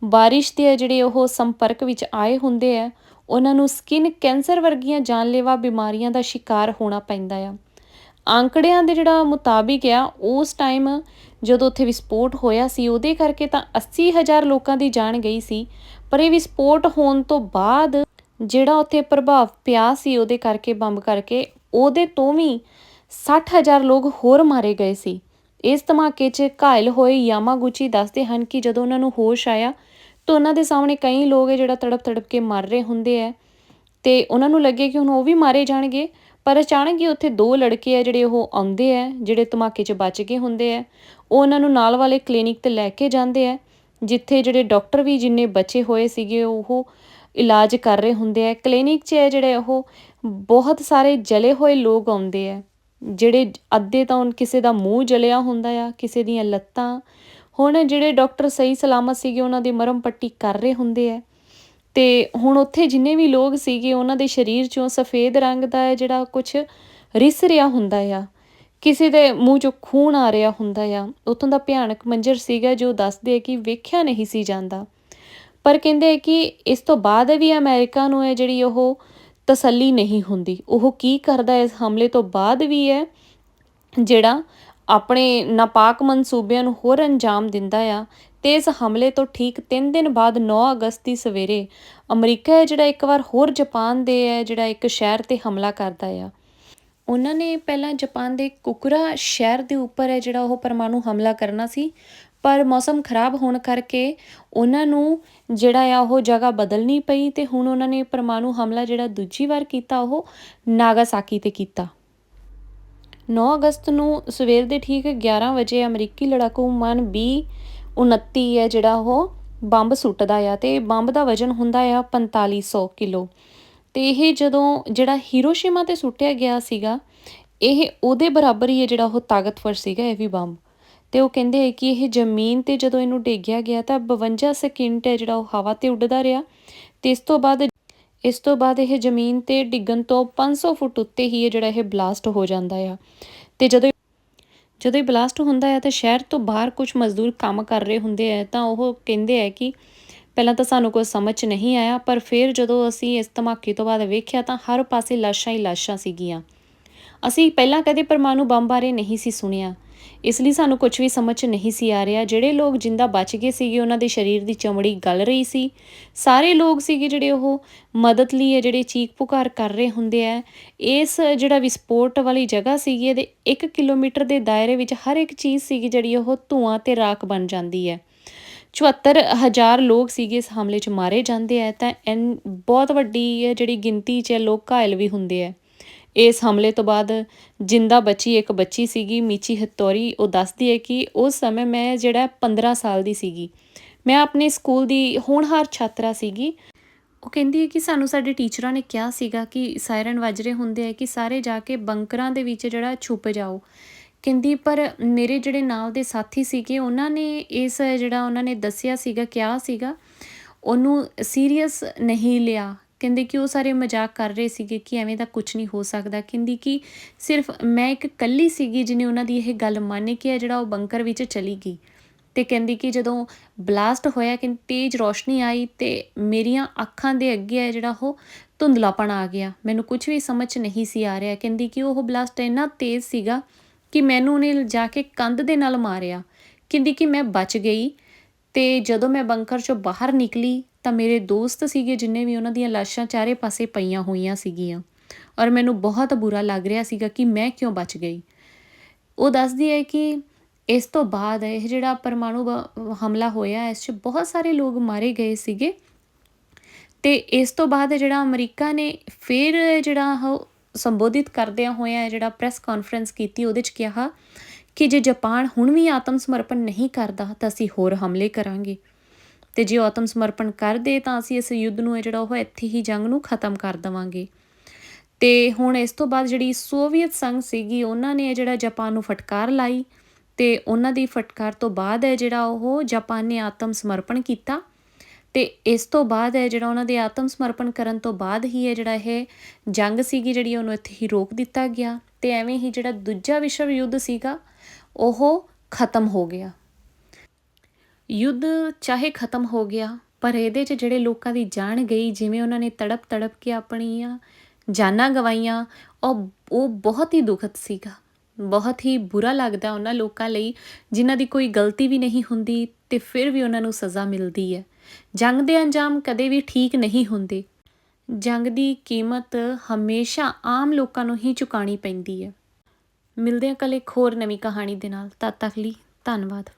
ਬਾਰਿਸ਼ ਦੇ ਜਿਹੜੇ ਉਹ ਸੰਪਰਕ ਵਿੱਚ ਆਏ ਹੁੰਦੇ ਆ, ਉਹਨਾਂ ਨੂੰ ਸਕਿਨ ਕੈਂਸਰ ਵਰਗੀਆਂ ਜਾਨਲੇਵਾ ਬਿਮਾਰੀਆਂ ਦਾ ਸ਼ਿਕਾਰ ਹੋਣਾ ਪੈਂਦਾ ਆ। ਆંકੜਿਆਂ ਦੇ ਜਿਹੜਾ ਮੁਤਾਬਿਕ ਆ, ਉਸ ਟਾਈਮ ਜਦੋਂ ਉੱਥੇ ਵਿਸਫੋਟ ਹੋਇਆ ਸੀ, ਉਹਦੇ ਕਰਕੇ ਤਾਂ 80000 ਲੋਕਾਂ ਦੀ ਜਾਨ ਗਈ ਸੀ। ਪਰ ਇਹ ਵਿਸਫੋਟ ਹੋਣ ਤੋਂ ਬਾਅਦ ਜਿਹੜਾ ਉੱਥੇ ਪ੍ਰਭਾਵ ਪਿਆ ਸੀ, ਉਹਦੇ ਕਰਕੇ, ਬੰਬ ਕਰਕੇ, ਉਹਦੇ ਤੋਂ ਵੀ 60000 ਲੋਕ ਹੋਰ ਮਾਰੇ ਗਏ ਸੀ। ਇਸ ਧਮਾਕੇ 'ਚ ਘਾਇਲ ਹੋਏ ਯਾਮਾਗੁਚੀ ਦੱਸਦੇ ਹਨ ਕਿ ਜਦੋਂ ਉਹਨਾਂ ਨੂੰ ਹੋਸ਼ ਆਇਆ, ਤਾਂ ਉਹਨਾਂ ਦੇ ਸਾਹਮਣੇ ਕਈ ਲੋਕ ਜਿਹੜਾ ਤੜਪ ਤੜਪ ਕੇ ਮਰ ਰਹੇ ਹੁੰਦੇ ਆ ਤੇ ਉਹਨਾਂ ਨੂੰ ਲੱਗੇ ਕਿ ਹੁਣ ਉਹ ਵੀ ਮਾਰੇ ਜਾਣਗੇ। ਪਰ ਅਚਾਨਕ ਹੀ ਉੱਥੇ ਦੋ ਲੜਕੇ ਆ ਜਿਹੜੇ ਉਹ ਆਉਂਦੇ ਆ, ਜਿਹੜੇ ਧਮਾਕੇ 'ਚ ਬਚ ਗਏ ਹੁੰਦੇ ਆ। ਉਹ ਉਹਨਾਂ ਨੂੰ ਨਾਲ ਵਾਲੇ ਕਲੀਨਿਕ ਤੇ ਲੈ ਕੇ ਜਾਂਦੇ ਆ, ਜਿੱਥੇ ਜਿਹੜੇ ਡਾਕਟਰ ਵੀ ਜਿੰਨੇ ਬਚੇ ਹੋਏ ਸੀਗੇ, ਉਹ ਇਲਾਜ ਕਰ ਰਹੇ ਹੁੰਦੇ ਆ। ਕਲੀਨਿਕ 'ਚ ਹੈ ਜਿਹੜੇ ਉਹ ਬਹੁਤ ਸਾਰੇ ਜਲੇ ਹੋਏ ਲੋਕ ਆਉਂਦੇ ਆ, ਜਿਹੜੇ ਅੱਧੇ ਤਾਂ ਹੁਣ ਕਿਸੇ ਦਾ ਮੂੰਹ ਜਲਿਆ ਹੁੰਦਾ ਆ, ਕਿਸੇ ਦੀਆਂ ਲੱਤਾਂ। ਹੁਣ ਜਿਹੜੇ ਡਾਕਟਰ ਸਹੀ ਸਲਾਮਤ ਸੀਗੇ, ਉਹਨਾਂ ਦੀ ਮਰਮ ਪੱਟੀ ਕਰ ਰਹੇ ਹੁੰਦੇ ਆ। ਤੇ ਹੁਣ ਉੱਥੇ ਜਿੰਨੇ ਵੀ ਲੋਕ ਸੀਗੇ, ਉਹਨਾਂ ਦੇ ਸਰੀਰ ਚੋਂ ਸਫੇਦ ਰੰਗ ਦਾ ਹੈ ਜਿਹੜਾ ਕੁਝ ਰਿਸ ਰਿਹਾ ਹੁੰਦਾ ਆ, ਕਿਸੇ ਦੇ ਮੂੰਹ ਚੋਂ ਖੂਨ ਆ ਰਿਹਾ ਹੁੰਦਾ ਆ, ਉਥੋਂ ਦਾ ਭਿਆਨਕ ਮੰਜ਼ਰ ਸੀਗਾ ਜੋ ਦੱਸਦੇ ਆ ਕਿ ਵੇਖਿਆ ਨਹੀਂ ਸੀ ਜਾਂਦਾ। ਪਰ ਕਹਿੰਦੇ ਕਿ ਇਸ ਤੋਂ ਬਾਅਦ ਵੀ ਅਮਰੀਕਾ ਨੂੰ ਹੈ ਜਿਹੜੀ ਉਹ ਤਸੱਲੀ ਨਹੀਂ ਹੁੰਦੀ। ਉਹ ਕੀ ਕਰਦਾ ਇਸ ਹਮਲੇ ਤੋਂ ਬਾਅਦ ਵੀ ਹੈ ਜਿਹੜਾ ਆਪਣੇ ਨਾਪਾਕ ਮਨਸੂਬਿਆਂ ਨੂੰ ਹੋਰ ਅੰਜਾਮ ਦਿੰਦਾ ਆ ਤੇ ਇਸ ਹਮਲੇ ਤੋਂ ਠੀਕ 3 ਦਿਨ ਬਾਅਦ 9 ਅਗਸਤ ਦੀ ਸਵੇਰੇ ਅਮਰੀਕਾ ਹੈ ਜਿਹੜਾ ਇੱਕ ਵਾਰ ਹੋਰ ਜਾਪਾਨ ਦੇ ਹੈ, ਜਿਹੜਾ ਇੱਕ ਸ਼ਹਿਰ ਤੇ ਹਮਲਾ ਕਰਦਾ ਆ। ਉਹਨਾਂ ਨੇ ਪਹਿਲਾਂ ਜਾਪਾਨ ਦੇ ਕੁਕਰਾ ਸ਼ਹਿਰ ਦੇ ਉੱਪਰ ਹੈ ਜਿਹੜਾ ਉਹ ਪਰਮਾਣੂ ਹਮਲਾ ਕਰਨਾ ਸੀ, ਪਰ ਮੌਸਮ ਖਰਾਬ ਹੋਣ ਕਰਕੇ ਉਹਨਾਂ ਨੂੰ ਜਿਹੜਾ ਆ ਉਹ ਜਗ੍ਹਾ ਬਦਲਣੀ ਪਈ ਤੇ ਹੁਣ ਉਹਨਾਂ ਨੇ ਪਰਮਾਣੂ ਹਮਲਾ ਜਿਹੜਾ ਦੂਜੀ ਵਾਰ ਕੀਤਾ, ਉਹ ਨਾਗਾਸਾਕੀ ਤੇ ਕੀਤਾ। 9 ਅਗਸਤ ਨੂੰ ਸਵੇਰ ਦੇ ਠੀਕ 11 ਵਜੇ ਅਮਰੀਕੀ ਲੜਾਕੂ ਵਿਮਾਨ B 29 ਹੈ ਜਿਹੜਾ ਉਹ ਬੰਬ ਸੁੱਟਦਾ ਆ ਤੇ ਬੰਬ ਦਾ ਵਜ਼ਨ ਹੁੰਦਾ ਆ 4500 ਕਿਲੋ। ਤੇ ਇਹ ਜਦੋਂ ਜਿਹੜਾ ਹੀਰੋਸ਼ੀਮਾ ਤੇ ਸੁੱਟਿਆ ਗਿਆ ਸੀਗਾ, ਇਹ ਉਹਦੇ ਬਰਾਬਰ ਹੀ ਹੈ ਜਿਹੜਾ ਉਹ ਤਾਕਤਵਰ ਸੀਗਾ ਇਹ ਵੀ ਬੰਬ। ਤੇ ਉਹ ਕਹਿੰਦੇ ਹੈ ਕਿ ਇਹ ਜ਼ਮੀਨ ਤੇ ਜਦੋਂ ਇਹਨੂੰ ਡੇਗਿਆ ਗਿਆ ਤਾਂ 52 ਸਕਿੰਟ ਹੈ ਜਿਹੜਾ ਉਹ ਹਵਾ ਤੇ ਉੱਡਦਾ ਰਿਹਾ। ਤੇ ਇਸ ਤੋਂ ਬਾਅਦ, ਇਸ ਤੋਂ ਬਾਅਦ ਇਹ ਜ਼ਮੀਨ ਤੇ ਡਿੱਗਣ ਤੋਂ 500 ਫੁੱਟ ਉੱਤੇ ਹੀ ਹੈ ਜਿਹੜਾ ਇਹ ਬਲਾਸਟ ਹੋ ਜਾਂਦਾ ਆ। ਤੇ ਜਦੋਂ ਜਦੋਂ ਇਹ ਬਲਾਸਟ ਹੁੰਦਾ ਹੈ ਤਾਂ ਸ਼ਹਿਰ ਤੋਂ ਬਾਹਰ ਕੁਝ ਮਜ਼ਦੂਰ ਕੰਮ ਕਰ ਰਹੇ ਹੁੰਦੇ ਆ, ਤਾਂ ਉਹ ਕਹਿੰਦੇ ਆ ਕਿ ਪਹਿਲਾਂ ਤਾਂ ਸਾਨੂੰ ਕੋਈ ਸਮਝ 'ਚ ਨਹੀਂ ਆਇਆ, ਪਰ ਫਿਰ ਜਦੋਂ ਅਸੀਂ ਇਸ ਧਮਾਕੇ ਤੋਂ ਬਾਅਦ ਵੇਖਿਆ ਤਾਂ ਹਰ ਪਾਸੇ ਲਾਸ਼ਾਂ ਹੀ ਲਾਸ਼ਾਂ ਸੀਗੀਆਂ। ਅਸੀਂ ਪਹਿਲਾਂ ਕਦੇ ਪਰਮਾਣੂ ਬੰਬ ਬਾਰੇ ਨਹੀਂ ਸੀ ਸੁਣਿਆ। ਇਸ ਲਈ ਸਾਨੂੰ ਕੁਝ ਵੀ ਸਮਝ ਨਹੀਂ ਸੀ ਆ ਰਿਹਾ। ਜਿਹੜੇ ਲੋਕ ਜਿੰਦਾ ਬਚ ਗਏ ਸੀਗੇ, ਉਹਨਾਂ ਦੇ ਸਰੀਰ ਦੀ ਚਮੜੀ ਗਲ ਰਹੀ ਸੀ। ਸਾਰੇ ਲੋਕ ਸੀਗੇ ਜਿਹੜੇ ਉਹ ਮਦਦ ਲਈ ਹੈ, ਜਿਹੜੇ ਚੀਕ ਪੁਕਾਰ ਕਰ ਰਹੇ ਹੁੰਦੇ ਆ। ਇਸ ਜਿਹੜਾ ਵਿਸਫੋਟ ਵਾਲੀ ਜਗ੍ਹਾ ਸੀਗੀ, ਇਹਦੇ 1 ਕਿਲੋਮੀਟਰ ਦੇ ਦਾਇਰੇ ਵਿੱਚ ਹਰ ਇੱਕ ਚੀਜ਼ ਸੀਗੀ ਜਿਹੜੀ ਉਹ ਧੂਆਂ ਤੇ ਰਾਖ ਬਣ ਜਾਂਦੀ ਹੈ। 74000 ਲੋਕ ਸੀਗੇ ਇਸ ਹਮਲੇ 'ਚ ਮਾਰੇ ਜਾਂਦੇ ਆ। ਤਾਂ ਐਨ ਬਹੁਤ ਵੱਡੀ ਹੈ ਜਿਹੜੀ ਗਿਣਤੀ 'ਚ ਲੋਕ ਘਾਇਲ ਵੀ ਹੁੰਦੇ ਆ। ਇਸ ਹਮਲੇ ਤੋਂ ਬਾਅਦ ਜਿੰਦਾ ਬਚੀ, ਇੱਕ ਬੱਚੀ ਸੀਗੀ, ਮੀਚੀ ਹਤੋਰੀ। ਉਹ ਦੱਸਦੀ ਹੈ ਕਿ ਉਸ ਸਮੇਂ ਮੈਂ ਜਿਹੜਾ 15 ਸਾਲ ਦੀ ਸੀਗੀ। ਮੈਂ ਆਪਣੇ ਸਕੂਲ ਦੀ ਹੋਣਹਾਰ ਛਾਤਰਾ ਸੀਗੀ। ਉਹ ਕਹਿੰਦੀ ਹੈ ਕਿ ਸਾਨੂੰ ਸਾਡੇ ਟੀਚਰਾਂ ਨੇ ਕਿਹਾ ਸੀਗਾ ਕਿ ਸਾਇਰਨ ਵੱਜ ਰਹੇ ਹੁੰਦੇ ਆ ਕਿ ਸਾਰੇ ਜਾ ਕੇ ਬੰਕਰਾਂ ਦੇ ਵਿੱਚ ਜਿਹੜਾ ਛੁਪ ਜਾਓ। ਕਹਿੰਦੀ, ਪਰ ਮੇਰੇ ਜਿਹੜੇ ਨਾਲ ਦੇ ਸਾਥੀ ਸੀਗੇ, ਉਹਨਾਂ ਨੇ ਇਸ ਜਿਹੜਾ ਉਹਨਾਂ ਨੇ ਦੱਸਿਆ ਸੀਗਾ, ਕਿਹਾ ਸੀਗਾ, ਉਹਨੂੰ ਸੀਰੀਅਸ ਨਹੀਂ ਲਿਆ। ਕਹਿੰਦੇ ਕਿ ਉਹ ਸਾਰੇ ਮਜ਼ਾਕ ਕਰ ਰਹੇ ਸੀਗੇ ਕਿ ਐਵੇਂ ਦਾ ਕੁਝ ਨਹੀਂ ਹੋ ਸਕਦਾ। ਕਹਿੰਦੀ ਕਿ ਸਿਰਫ ਮੈਂ ਇੱਕ ਕੱਲੀ ਸੀਗੀ ਜਿਹਨੇ ਉਹਨਾਂ ਦੀ ਇਹ ਗੱਲ ਮੰਨ ਕੇ ਜਿਹੜਾ ਉਹ ਬੰਕਰ ਵਿੱਚ ਚਲੀ ਗਈ। ਤੇ ਕਹਿੰਦੀ ਕਿ ਜਦੋਂ ਬਲਾਸਟ ਹੋਇਆ ਕਿ ਤੇਜ਼ ਰੋਸ਼ਨੀ ਆਈ ਤੇ ਮੇਰੀਆਂ ਅੱਖਾਂ ਦੇ ਅੱਗੇ ਹੈ ਜਿਹੜਾ ਉਹ ਧੁੰਦਲਾਪਣ ਆ ਗਿਆ। ਮੈਨੂੰ ਕੁਝ ਵੀ ਸਮਝ ਨਹੀਂ ਸੀ ਆ ਰਿਹਾ। ਕਹਿੰਦੀ ਕਿ ਉਹ ਬਲਾਸਟ ਇੰਨਾ ਤੇਜ਼ ਸੀਗਾ ਕਿ ਮੈਨੂੰ ਉਹਨੇ ਜਾ ਕੇ ਕੰਧ ਦੇ ਨਾਲ ਮਾਰਿਆ। ਕਹਿੰਦੀ ਕਿ ਮੈਂ ਬਚ ਗਈ ਤੇ ਜਦੋਂ ਮੈਂ ਬੰਕਰ ਚੋਂ ਬਾਹਰ ਨਿਕਲੀ ਤਾਂ ਮੇਰੇ ਦੋਸਤ ਸੀਗੇ ਜਿੰਨੇ ਵੀ ਉਹਨਾਂ ਦੀਆਂ ਲਾਸ਼ਾਂ ਚਾਰੇ ਪਾਸੇ ਪਈਆਂ ਹੋਈਆਂ ਸੀਗੀਆਂ। ਔਰ ਮੈਨੂੰ ਬਹੁਤ ਬੁਰਾ ਲੱਗ ਰਿਹਾ ਸੀਗਾ ਕਿ ਮੈਂ ਕਿਉਂ ਬਚ ਗਈ। ਉਹ ਦੱਸਦੀ ਹੈ ਕਿ ਇਸ ਤੋਂ ਬਾਅਦ ਇਹ ਜਿਹੜਾ ਪਰਮਾਣੂ ਹਮਲਾ ਹੋਇਆ, ਇਸ 'ਚ ਬਹੁਤ ਸਾਰੇ ਲੋਕ ਮਾਰੇ ਗਏ ਸੀਗੇ। ਤੇ ਇਸ ਤੋਂ ਬਾਅਦ ਜਿਹੜਾ ਅਮਰੀਕਾ ਨੇ ਫਿਰ ਜਿਹੜਾ ਉਹ ਸੰਬੋਧਿਤ ਕਰਦਿਆਂ ਹੋਇਆ ਜਿਹੜਾ ਪ੍ਰੈਸ ਕਾਨਫਰੰਸ ਕੀਤੀ, ਉਹਦੇ 'ਚ ਕਿਹਾ ਕਿ ਜੇ ਜਾਪਾਨ ਹੁਣ ਵੀ ਆਤਮ ਸਮਰਪਣ ਨਹੀਂ ਕਰਦਾ, ਤਾਂ ਅਸੀਂ ਹੋਰ ਹਮਲੇ ਕਰਾਂਗੇ। ਤੇ ਜੇ ਉਹ ਆਤਮ ਸਮਰਪਣ ਕਰ ਦੇ ਤਾਂ ਅਸੀਂ ਇਸ ਯੁੱਧ ਨੂੰ ਹੈ ਜਿਹੜਾ ਉਹ ਇੱਥੇ ਹੀ ਜੰਗ ਨੂੰ ਖਤਮ ਕਰ ਦੇਵਾਂਗੇ। ਤੇ ਹੁਣ ਇਸ ਤੋਂ ਬਾਅਦ ਜਿਹੜੀ ਸੋਵੀਅਤ ਸੰਘ ਸੀਗੀ, ਉਹਨਾਂ ਨੇ ਜਿਹੜਾ ਜਾਪਾਨ ਨੂੰ ਫਟਕਾਰ ਲਾਈ ਤੇ ਉਹਨਾਂ ਦੀ ਫਟਕਾਰ ਤੋਂ ਬਾਅਦ ਹੈ ਜਿਹੜਾ ਉਹ ਜਾਪਾਨ ਨੇ ਆਤਮ ਸਮਰਪਣ ਕੀਤਾ ਤੇ ਇਸ ਤੋਂ ਬਾਅਦ ਹੈ ਜਿਹੜਾ ਉਹਨਾਂ ਦੇ ਆਤਮ ਸਮਰਪਣ ਕਰਨ ਤੋਂ ਬਾਅਦ ਹੀ ਹੈ ਜਿਹੜਾ ਇਹ ਜੰਗ ਸੀਗੀ ਜਿਹੜੀ ਉਹਨੂੰ ਇੱਥੇ ਹੀ ਰੋਕ ਦਿੱਤਾ ਗਿਆ ਤੇ ਐਵੇਂ ਹੀ ਜਿਹੜਾ ਦੂਜਾ ਵਿਸ਼ਵ ਯੁੱਧ ਸੀਗਾ, ਉਹ ਖਤਮ ਹੋ ਗਿਆ। ਯੁੱਧ ਚਾਹੇ ਖਤਮ ਹੋ ਗਿਆ, ਪਰ ਇਹਦੇ 'ਚ ਜਿਹੜੇ ਲੋਕਾਂ ਦੀ ਜਾਨ ਗਈ, ਜਿਵੇਂ ਉਹਨਾਂ ਨੇ ਤੜਪ ਤੜਪ ਕੇ ਆਪਣੀਆਂ ਜਾਨਾਂ ਗਵਾਈਆਂ, ਉਹ ਉਹ ਬਹੁਤ ਹੀ ਦੁਖਦ ਸੀਗਾ। ਬਹੁਤ ਹੀ ਬੁਰਾ ਲੱਗਦਾ ਉਹਨਾਂ ਲੋਕਾਂ ਲਈ, ਜਿਨ੍ਹਾਂ ਦੀ ਕੋਈ ਗਲਤੀ ਵੀ ਨਹੀਂ ਹੁੰਦੀ ਤੇ ਫਿਰ ਵੀ ਉਹਨਾਂ ਨੂੰ ਸਜ਼ਾ ਮਿਲਦੀ ਹੈ। ਜੰਗ ਦੇ ਅੰਜਾਮ ਕਦੇ ਵੀ ਠੀਕ ਨਹੀਂ ਹੁੰਦੇ। ਜੰਗ ਦੀ ਕੀਮਤ ਹਮੇਸ਼ਾ ਆਮ ਲੋਕਾਂ ਨੂੰ ਹੀ ਚੁਕਾਣੀ ਪੈਂਦੀ ਹੈ। ਮਿਲਦੇ ਹਾਂ ਕੱਲ ਇੱਕ ਹੋਰ ਨਵੀਂ ਕਹਾਣੀ ਦੇ ਨਾਲ। ਤਦ ਤੱਕ ਲਈ ਧੰਨਵਾਦ।